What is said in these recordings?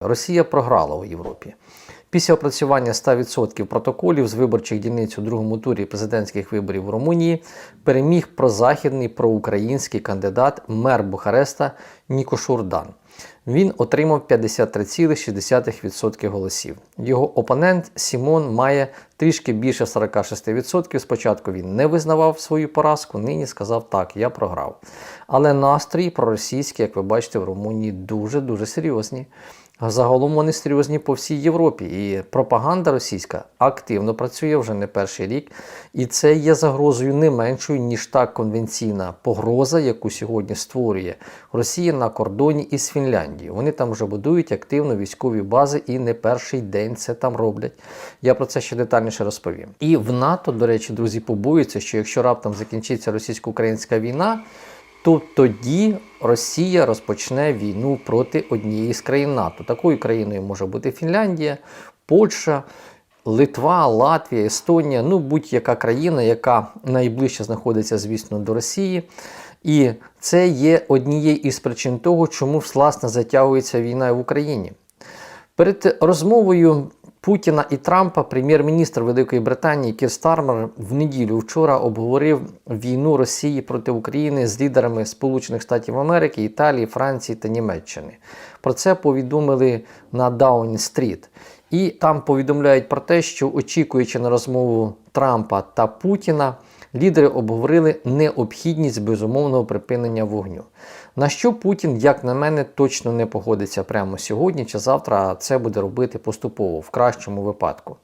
Росія програла у Європі. Після опрацювання 100% протоколів з виборчих дільниць у другому турі президентських виборів в Румунії переміг прозахідний проукраїнський кандидат мер Бухареста Нікошурдан. Він отримав 53,6% голосів. Його опонент Сімон має трішки більше 46%. Спочатку він не визнавав свою поразку, нині сказав так, я програв. Але настрій проросійський, як ви бачите, в Румунії дуже-дуже серйозні. Загалом вони серйозні по всій Європі, і пропаганда російська активно працює вже не перший рік, і це є загрозою не меншою, ніж та конвенційна погроза, яку сьогодні створює Росія на кордоні із Фінляндією. Вони там вже будують активно військові бази і не перший день це там роблять. Я про це ще детальніше розповім. І в НАТО, до речі, друзі, побоюються, що якщо раптом закінчиться російсько-українська війна то тоді Росія розпочне війну проти однієї з країн НАТО. Такою країною може бути Фінляндія, Польща, Литва, Латвія, Естонія, ну будь-яка країна, яка найближче знаходиться, звісно, до Росії. І це є однією із причин того, чому власне затягується війна в Україні. Перед розмовою Путіна і Трампа прем'єр-міністр Великої Британії Кір Стармер в неділю вчора обговорив війну Росії проти України з лідерами Сполучених Штатів Америки, Італії, Франції та Німеччини. Про це повідомили на Даун-стріт. І там повідомляють про те, що очікуючи на розмову Трампа та Путіна, лідери обговорили необхідність безумовного припинення вогню. На що Путін, як на мене, точно не погодиться прямо сьогодні чи завтра, а це буде робити поступово, в кращому випадку.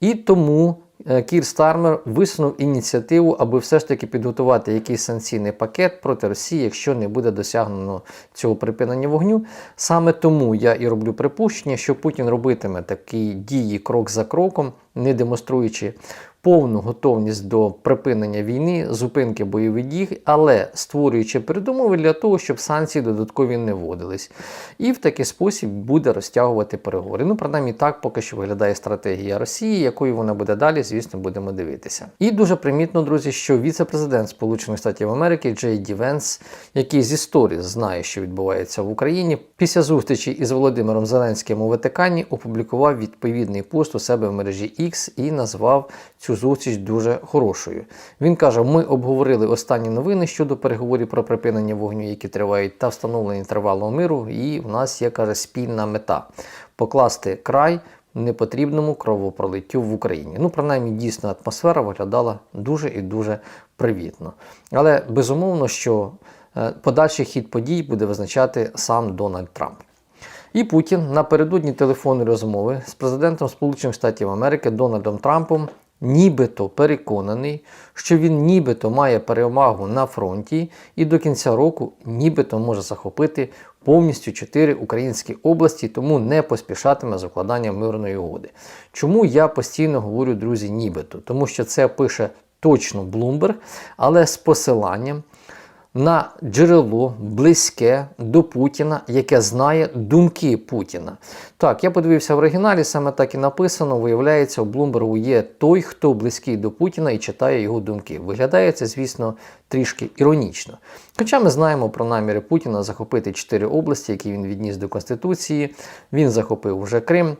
І тому е, Кір Стармер висунув ініціативу, аби все ж таки підготувати якийсь санкційний пакет проти Росії, якщо не буде досягнено цього припинення вогню. Саме тому я і роблю припущення, що Путін робитиме такі дії крок за кроком, не демонструючи повну готовність до припинення війни, зупинки бойових дій, але створюючи передумови для того, щоб санкції додаткові не вводились. І в такий спосіб буде розтягувати переговори. Ну, принаймні так поки що виглядає стратегія Росії, якою вона буде далі, звісно, будемо дивитися. І дуже примітно, друзі, що віце-президент Сполучених Штатів Америки Джей Ді Венс, який з історії знає, що відбувається в Україні, після зустрічі із Володимиром Зеленським у Ватикані опублікував відповідний пост у себе в мережі X і назвав цю зустріч дуже хорошою. Він каже: ми обговорили останні новини щодо переговорів про припинення вогню, які тривають, та встановлення тривалого миру. І в нас є каже спільна мета покласти край. Непотрібному кровопролиттю в Україні. Ну, принаймні, дійсно, атмосфера виглядала дуже і дуже привітно. Але безумовно, що е, подальший хід подій буде визначати сам Дональд Трамп. І Путін напередодні телефонної розмови з президентом Сполучених Штатів Америки Дональдом Трампом нібито переконаний, що він нібито має перевагу на фронті і до кінця року нібито може захопити повністю чотири українські області, тому не поспішатиме з укладанням мирної угоди. Чому я постійно говорю, друзі, нібито? Тому що це пише точно Блумберг, але з посиланням на джерело близьке до Путіна, яке знає думки Путіна. Так, я подивився в оригіналі, саме так і написано. Виявляється, у Блумбергу є той, хто близький до Путіна і читає його думки. Виглядає це, звісно, трішки іронічно. Хоча ми знаємо про наміри Путіна захопити чотири області, які він відніс до Конституції. Він захопив вже Крим.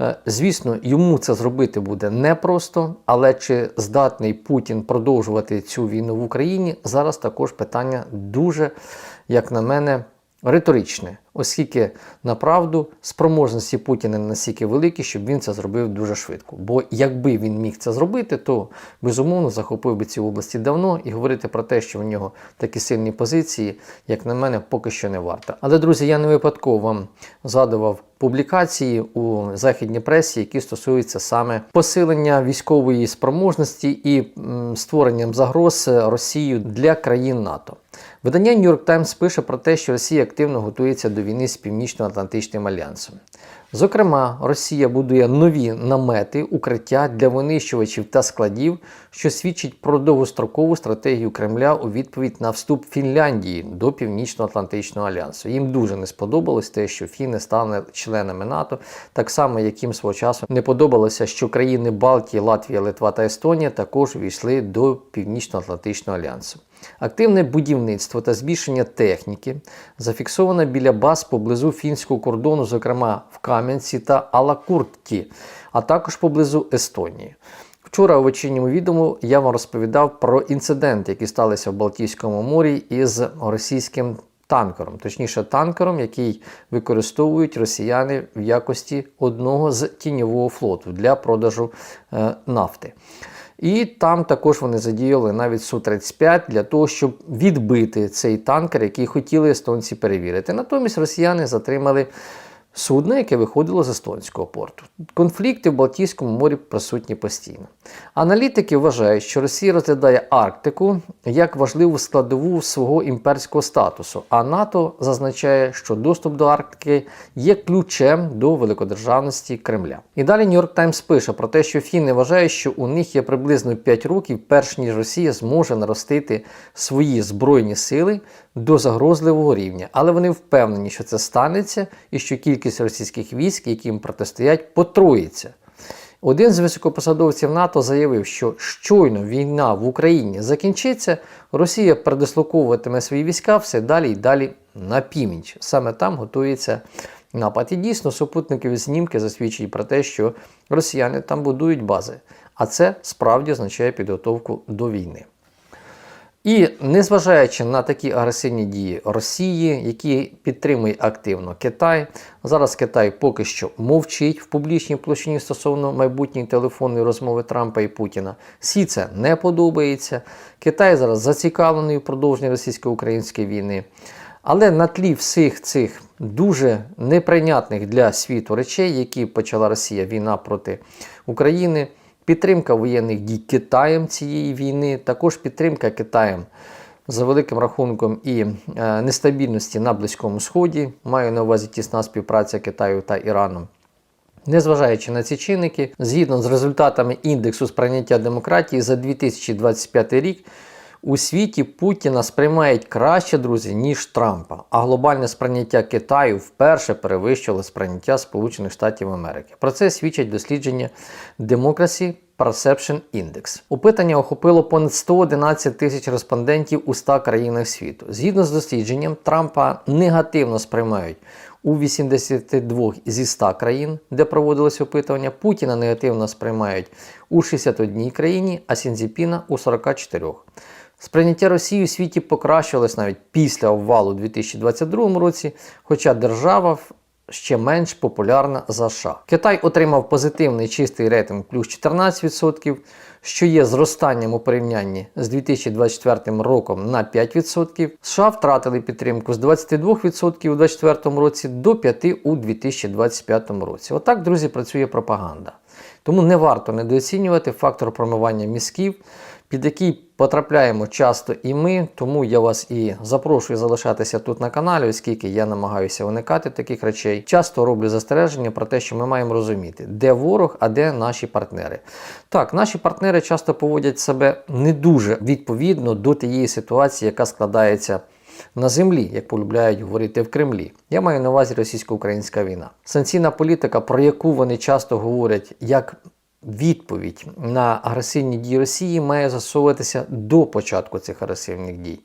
Е, звісно, йому це зробити буде непросто, але чи здатний Путін продовжувати цю війну в Україні, зараз також питання дуже, як на мене, риторичне, оскільки направду спроможності Путіна настільки великі, щоб він це зробив дуже швидко. Бо якби він міг це зробити, то безумовно захопив би ці області давно і говорити про те, що в нього такі сильні позиції, як на мене, поки що не варто. Але друзі, я не випадково вам згадував публікації у західній пресі, які стосуються саме посилення військової спроможності і створенням загроз Росією для країн НАТО. Видання New York Times пише про те, що Росія активно готується до війни з Північно-Атлантичним альянсом. Зокрема, Росія будує нові намети, укриття для винищувачів та складів, що свідчить про довгострокову стратегію Кремля у відповідь на вступ Фінляндії до Північно-Атлантичного альянсу. Їм дуже не сподобалось те, що Фіни стали членами НАТО, так само, як їм свого часу не подобалося, що країни Балтії, Латвія, Литва та Естонія також увійшли до Північно-Атлантичного альянсу. Активне будівництво та збільшення техніки зафіксовано біля баз поблизу фінського кордону, зокрема в Кам'янці та Алакурті, а також поблизу Естонії. Вчора у вечірньому відео я вам розповідав про інциденти, які сталися в Балтійському морі із російським танкером, точніше танкером, який використовують росіяни в якості одного з тіньового флоту для продажу е, нафти. І там також вони задіяли навіть Су-35 для того, щоб відбити цей танкер, який хотіли естонці перевірити. Натомість росіяни затримали судно, яке виходило з естонського порту. Конфлікти в Балтійському морі присутні постійно. Аналітики вважають, що Росія розглядає Арктику як важливу складову свого імперського статусу, а НАТО зазначає, що доступ до Арктики є ключем до великодержавності Кремля. І далі Нью-Йорк Таймс пише про те, що фіни вважають, що у них є приблизно 5 років, перш ніж Росія зможе наростити свої збройні сили до загрозливого рівня, але вони впевнені, що це станеться і що кількість російських військ, які їм протистоять, потроїться. Один з високопосадовців НАТО заявив, що щойно війна в Україні закінчиться, Росія передислоковуватиме свої війська все далі і далі на північ. Саме там готується напад. І дійсно супутникові знімки засвідчують про те, що росіяни там будують бази. А це справді означає підготовку до війни. І незважаючи на такі агресивні дії Росії, які підтримує активно Китай, зараз Китай поки що мовчить в публічній площині стосовно майбутньої телефонної розмови Трампа і Путіна. Всі це не подобається. Китай зараз зацікавлений у продовженні російсько-української війни. Але на тлі всіх цих дуже неприйнятних для світу речей, які почала Росія війна проти України. Підтримка воєнних дій Китаєм цієї війни, також підтримка Китаєм за великим рахунком і е, нестабільності на Близькому Сході, маю на увазі тісна співпраця Китаю та Ірану. Незважаючи на ці чинники, згідно з результатами індексу сприйняття демократії за 2025 рік. У світі Путіна сприймають краще, друзі, ніж Трампа. А глобальне сприйняття Китаю вперше перевищило сприйняття Сполучених Штатів Америки. Про це свідчать дослідження Democracy Perception Index. Опитання охопило понад 111 тисяч респондентів у 100 країнах світу. Згідно з дослідженням, Трампа негативно сприймають у 82 зі 100 країн, де проводилось опитування. Путіна негативно сприймають у 61 країні, а Сінзіпіна у 44. Сприйняття Росії у світі покращилось навіть після обвалу у 2022 році, хоча держава ще менш популярна за США. Китай отримав позитивний чистий рейтинг плюс 14%, що є зростанням у порівнянні з 2024 роком на 5%. США втратили підтримку з 22% у 2024 році до 5% у 2025 році. Отак, друзі, працює пропаганда. Тому не варто недооцінювати фактор промивання мізків, під який потрапляємо часто і ми, тому я вас і запрошую залишатися тут на каналі, оскільки я намагаюся уникати таких речей. Часто роблю застереження про те, що ми маємо розуміти, де ворог, а де наші партнери. Так, наші партнери часто поводять себе не дуже відповідно до тієї ситуації, яка складається. На землі, як полюбляють говорити в Кремлі, я маю на увазі російсько-українська війна. Санкційна політика, про яку вони часто говорять як відповідь на агресивні дії Росії має засовуватися до початку цих агресивних дій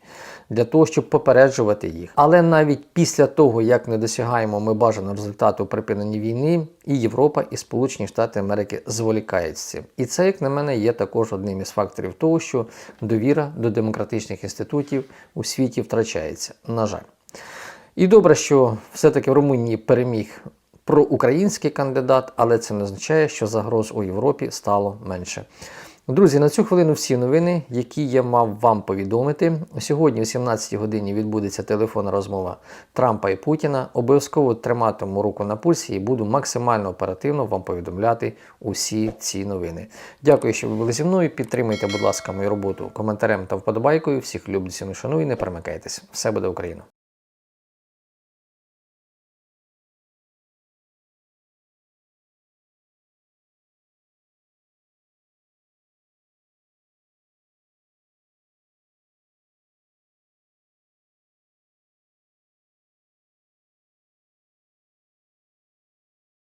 для того, щоб попереджувати їх. Але навіть після того, як не досягаємо ми бажаного результату припинення війни, і Європа, і Сполучені Штати Америки зволікають з цим. І це, як на мене, є також одним із факторів того, що довіра до демократичних інститутів у світі втрачається. На жаль. І добре, що все-таки в Румунії переміг проукраїнський кандидат, але це не означає, що загроз у Європі стало менше. Друзі, на цю хвилину всі новини, які я мав вам повідомити. Сьогодні, о 17 годині, відбудеться телефонна розмова Трампа і Путіна. Обов'язково триматиму руку на пульсі і буду максимально оперативно вам повідомляти усі ці новини. Дякую, що ви були зі мною. Підтримуйте, будь ласка, мою роботу коментарем та вподобайкою. Всіх люблю, ціну, шаную не перемикайтесь. Все буде Україна!